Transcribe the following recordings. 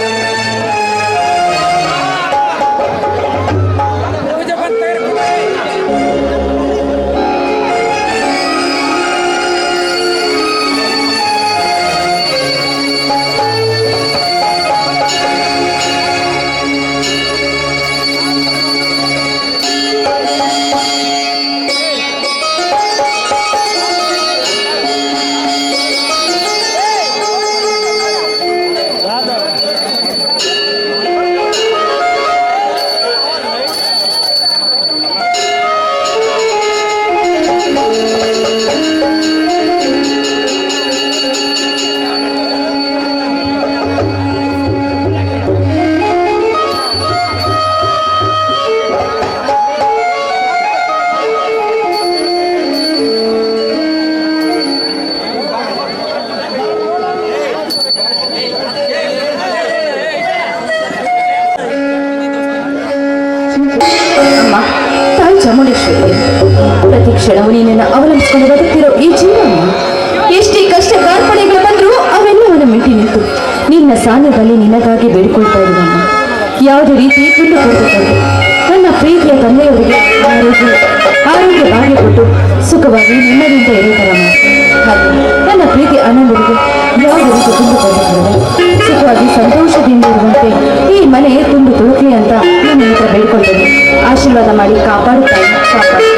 ಅಮ್ಮ ನಿನ್ನ ಸಾನ್ಯದಲ್ಲಿ ನಿನಗಾಗಿ ಬೇಡಿಕೊಳ್ತಾ ಇದ್ದೀನಮ್ಮ ಯಾವುದೇ ರೀತಿ ಕುಂದು ಕೊಡಬೇಕಾಗಿ ನನ್ನ ಪ್ರೀತಿಯ ತಂದೆಯವರಿಗೆ ಆರೋಗ್ಯ ಕೊಟ್ಟು ಸುಖವಾಗಿ ನೆಮ್ಮದಿಯಿಂದ ಇರುತ್ತಾರಮ್ಮ ನನ್ನ ಪ್ರೀತಿ ಅಣ್ಣಂದರಿಗೆ ಯಾವುದೇ ರೀತಿ ತುಂಬ ಕೊಡಬೇಕಾಗಿದೆ ಸುಖವಾಗಿ ಸಂತೋಷದಿಂದ ಇರುವಂತೆ ಈ ಮನೆ ತುಂಬಿ ತುಳುಕಿ ಅಂತ ನನ್ನ ಹತ್ರ ಬೇಡ್ಕೊಳ್ತೇನೆ. ಆಶೀರ್ವಾದ ಮಾಡಿ ಕಾಪಾಡುತ್ತಾರೆ ಕಾಪಾಡು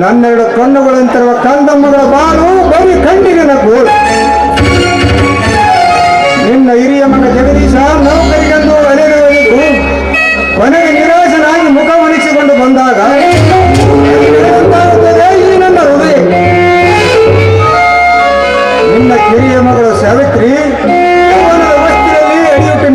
ನನ್ನೆರಡು ಕಣ್ಣುಗಳಂತಿರುವ ಕಂದಮ್ಮಗಳ ಬಾಳು ಬರೀ ಕಣ್ಣಿನ ಗೋಳು ನಿನ್ನ ಹಿರಿಯ ಮಗ ಜಗದೀಶ ನೌಕರಿಗೆಂದು ಅಲೆಯುವುದು ಕೊನೆಗೆ ನಿರಾಶನಾಗಿ ಮುಖ ಒಣಿಸಿಕೊಂಡು ಬಂದಾಗ ಗೊತ್ತಾಗುತ್ತದೆ ಈ ನನ್ನ ಹೃದಯ ನಿನ್ನ ಕಿರಿಯ ಮಗಳು ಸಾವಿತ್ರಿ ಅವನ ಅವಸ್ಥೆಯಲ್ಲಿ ಎಡೆಯುಟ್ಟು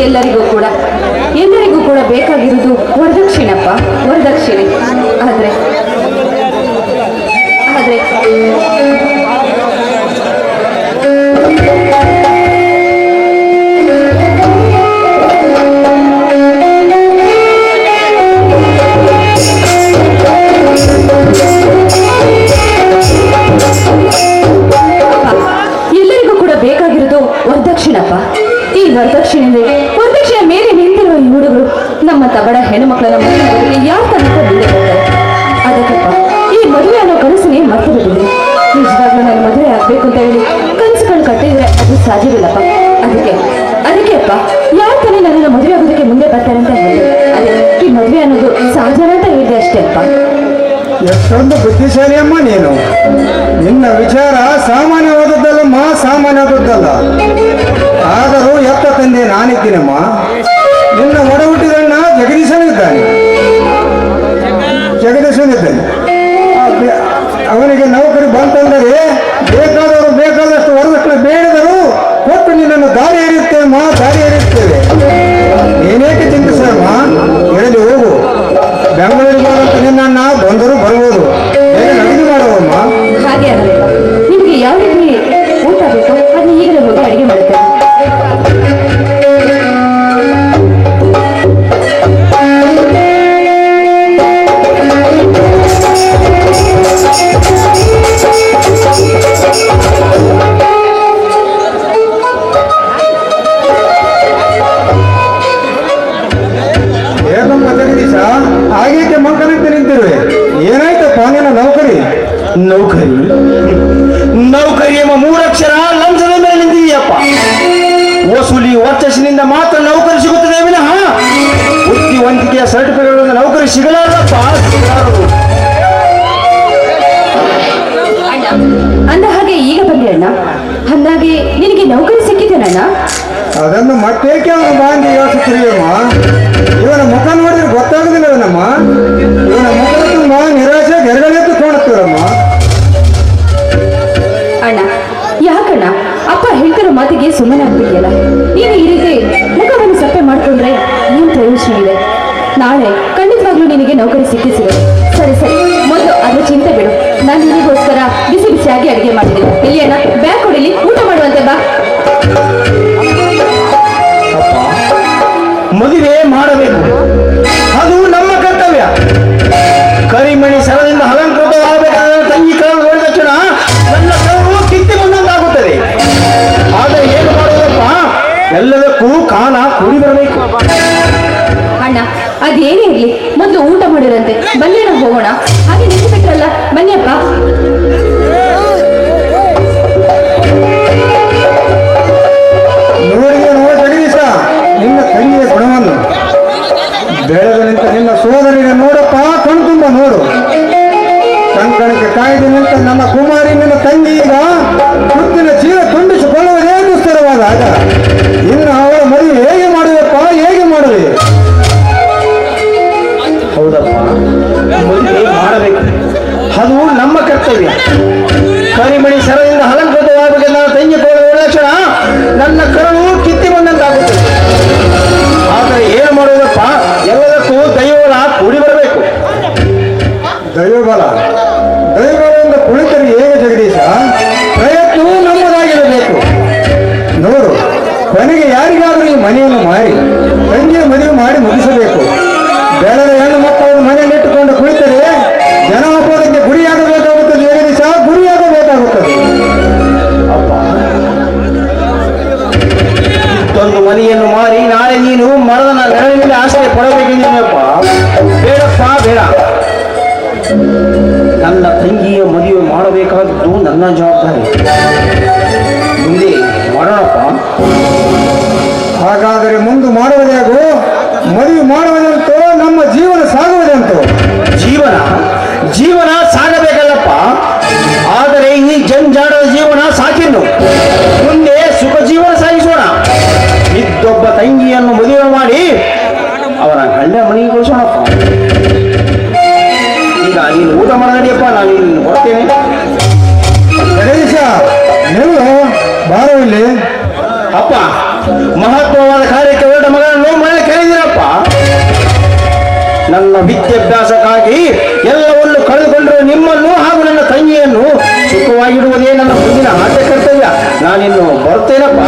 ಎಲ್ಲರಿಗೂ ಕೂಡ ಎಲ್ಲರಿಗೂ ಕೂಡ ಬೇಕಾಗಿರುವುದು ವರದಕ್ಷಿಣಪ್ಪ ವರದಕ್ಷಿಣೆ. ಆದರೆ ಆದ್ರೆ ಅದು ಸಾಧ್ಯವಿಲ್ಲಪ್ಪ. ಅದಕ್ಕೆ ಅದಕ್ಕೆ ಅಪ್ಪ ಯಾವ ತಾನೇ ನನ್ನ ಮದುವೆ ಆಗೋದಕ್ಕೆ ಮುಂದೆ ಬರ್ತಾರೆ ಅಂತ ಹೇಳಿದೆ ಈ ಮದುವೆ ಅನ್ನೋದು ಸಾಧ್ಯ ಅಂತ ಹೇಳಿದೆ ಅಷ್ಟೇ ಅಪ್ಪ. ಎಷ್ಟೊಂದು ಬುದ್ಧಿಶಾಲಿ ಅಮ್ಮ ನೀನು. ನಿನ್ನ ವಿಚಾರ ಸಾಮಾನ್ಯವಾದದ್ದಲ್ಲಮ್ಮ, ಸಾಮಾನ್ಯವಾದದ್ದಲ್ಲ. ಆದರೂ ಎತ್ತ ತಂದೆ ನಾನಿದ್ದೀನಮ್ಮ. ನಿನ್ನ ಒಡ ಹುಟ್ಟಿದಣ್ಣ ಜಗದೀಶನೂ ಈಗ ಬಂದೆ ಅಣ್ಣ. ಅಂದಾಗೆ ನಿನಗೆ ನೌಕರಿ ಸಿಕ್ಕಿದ್ದೇನಣ್ಣ ಅದನ್ನು ಮತ್ತೇಕೆ ಅವನು ಬಾಂಧಿ ಯೋಚಿಸಿರುವಮ್ಮ ಇವನ ಮುಖ ನೋಡಿದ್ರೆ ಗೊತ್ತಾಗುದಿಲ್ಲ ಇವನಮ್ಮ ಇವನ ಮುಖ ತುಂಬ ನಿರಾಶೆ ಗೆರಗಳೆತ್ತು ಕಾಣುತ್ತೀರಮ್ಮ ಅಣ್ಣ ಯಾಕಣ್ಣ? ಅಪ್ಪ ಹೇಳ್ತಿರೋ ಮಾತಿಗೆ ಸುಮ್ಮನೆ ಆಗ್ಬಿಟ್ಟಿಯಲ್ಲ ನೀನು ಈ ರೀತಿ ಮುಖವನ್ನು ಸಪ್ಪೆ ಮಾಡ್ಕೊಂಡ್ರೆ ಪ್ರಯೋಜನ ಪ್ರಯೋಜನವಿದೆ ನಾಳೆ ಖಂಡಿತವಾಗ್ಲೂ ನಿನಗೆ ನೌಕರಿ ಸಿಕ್ಕಿ ಸಿಗುತ್ತೆ ಸರಿ ಸರಿ. ಮೊದಲು ಅದ್ರ ಚಿಂತೆ ಬಿಡು. ನಾನು ನಿನಗೋಸ್ಕರ ಬಿಸಿ ಬಿಸಿಯಾಗಿ ಅಡುಗೆ ಮಾಡಿದ್ದೀನಿ. ಇಲ್ಲಿಯನ್ನ ಬ್ಯಾಗ್ ಕೊಡಿಲಿ ಊಟ ಮಾಡುವಂತೆ ಬಾ. ಮದುವೆ ಮಾಡಬೇಕು. ಅದು ನಮ್ಮ ಕರ್ತವ್ಯ. ಕರಿಮಣಿ ಸರದಿಂದ ಅಲಂಕೃತವಾಗಬೇಕಾದ ತಂಗಿ ಕರಳು ಅದೇನೇ ಇರ್ಲಿ, ಮೊದಲು ಊಟ ಮಾಡಿರಂತೆ ಬನ್ನೇಣ ಹೋಗೋಣ. ಹಾಗೆ ನಿಂತು ಬಿಟ್ರಲ್ಲ ಬನ್ನಿಯಪ್ಪ ನಿನ್ನ ತಂಗಿಯ ಗುಣವನ್ನು. ಬೆಳೆದ ನಿಂತ ನಿನ್ನ ಸೋದರಿನ ನೋಡಪ್ಪ ಕಣ್ ತುಂಬ ನೋಡು. ಕಂಕಣಕ್ಕೆ ಕಾಯ್ದು ನಿಂತ ನನ್ನ ಕುಮಾರಿ ನಿನ್ನ ತಂಗಿ ಈಗ ಮುತ್ತಿನ ಚೀಲ ತುಂಬಿಸಿಕೊಳ್ಳುವುದೇ ದುಸ್ತರವಾದ ಆಗ ಇನ್ನು ಅವಳ ಮದುವೆ ಹೇಗೆ ಮಾಡುವಪ್ಪ, ಹೇಗೆ ಮಾಡುವೆ? ಅದು ನಮ್ಮ ಕರ್ತವ್ಯ. ಕರಿಮಣಿ ಸರದಿಂದ ಹಲಂಕೃತವಾಗಬೇಕೆಂದ ತಂಗಿ ಕೋಳ ಲಕ್ಷಣ ನನ್ನ ಕರಳು ಮದುವೆ ಮಾಡುವುದಂತೋ ನಮ್ಮ ಜೀವನ ಸಾಗುವುದಂತೋ. ಜೀವನ? ಜೀವನ ಸಾಗಬೇಕಲ್ಲಪ್ಪ. ಆದರೆ ಈ ಜಂಜಾಡದ ಜೀವನ ಸಾಕಿನ್ನು ಮುಂದೆ ಸುಖ ಜೀವನ ಸಾಗಿಸೋಣ. ಇದ್ದೊಬ್ಬ ತಂಗಿಯನ್ನು ಮದುವೆ ಮಾಡಿ ಅವನ ಹಳ್ಳೆ ಮನೆಗೆ ಕಳಿಸೋಣಪ್ಪ. ಈಗ ನೀನು ಊಟ ಮಾಡಿಯಪ್ಪ ನಾನು ನಿನ್ನ ಕೊಡ್ತೇನೆ ಗಣೇಶ ನಿಲ್ಲು ಬಾರೋ ಇಲ್ಲಿ. ಅಪ್ಪ ಮಹತ್ವವಾದ ಕಾರ್ಯಕ್ಕೆ ನನ್ನ ವಿದ್ಯಾಭ್ಯಾಸಕ್ಕಾಗಿ ಎಲ್ಲವನ್ನು ಕಳೆದುಕೊಂಡಿರುವ ನಿಮ್ಮನ್ನು ಹಾಗೂ ನನ್ನ ತಂಗಿಯನ್ನು ಸುಖವಾಗಿಡುವುದೇ ನನ್ನ ಮುಂದಿನ ಆದ್ಯ ಕರ್ತವ್ಯ ನಾನಿನ್ನು ಬರ್ತೇನಪ್ಪ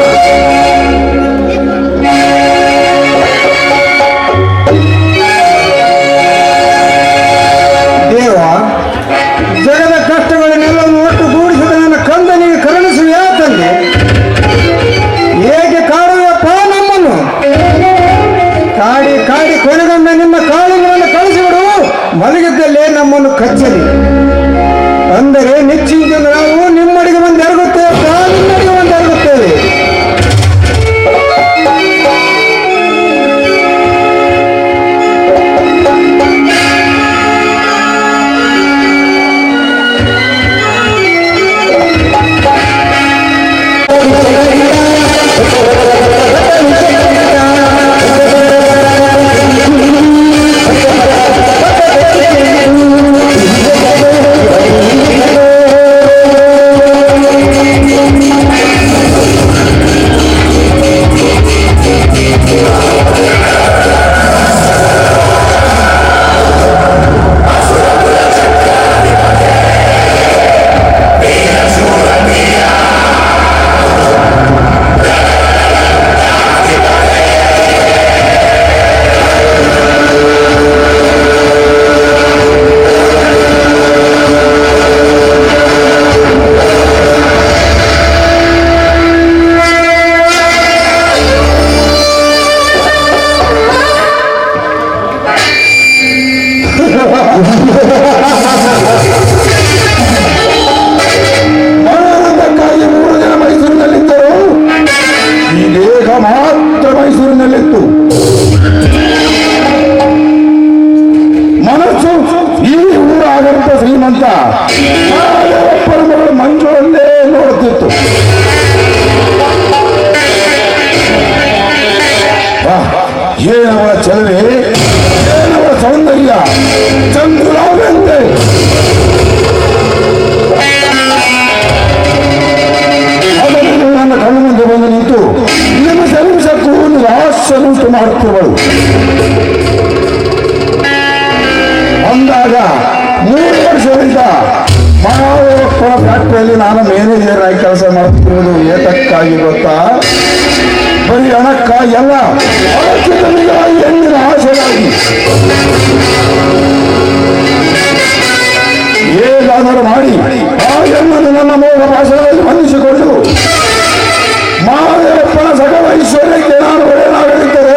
ಮಾಡುತ್ತಿರುವುದು ಏತಕ್ಕಾಗಿ ಗೊತ್ತಾ? ಬರೀ ಹಣಕ್ಕಾಗಿ ಎಲ್ಲ ಅವಶ್ಯಕತೆಗಾಗಿ ಹೆಣ್ಣಿನ ಆಸೆಗಾಗಿ. ಹೇಗಾದರೂ ಮಾಡಿ, ಆ ಹೆಣ್ಣನ್ನು ನನ್ನ ಮೂಲ ಭಾಷೆಗಳಲ್ಲಿ ಬಂಧಿಸಿಕೊಂಡು ಮಹಾದೇವಪ್ಪನ ಸಕಲ ಐಶ್ವರ್ಯಕ್ಕೆ ನಾನು ಒಡೆಯನಾಗಲಿದ್ದರೆ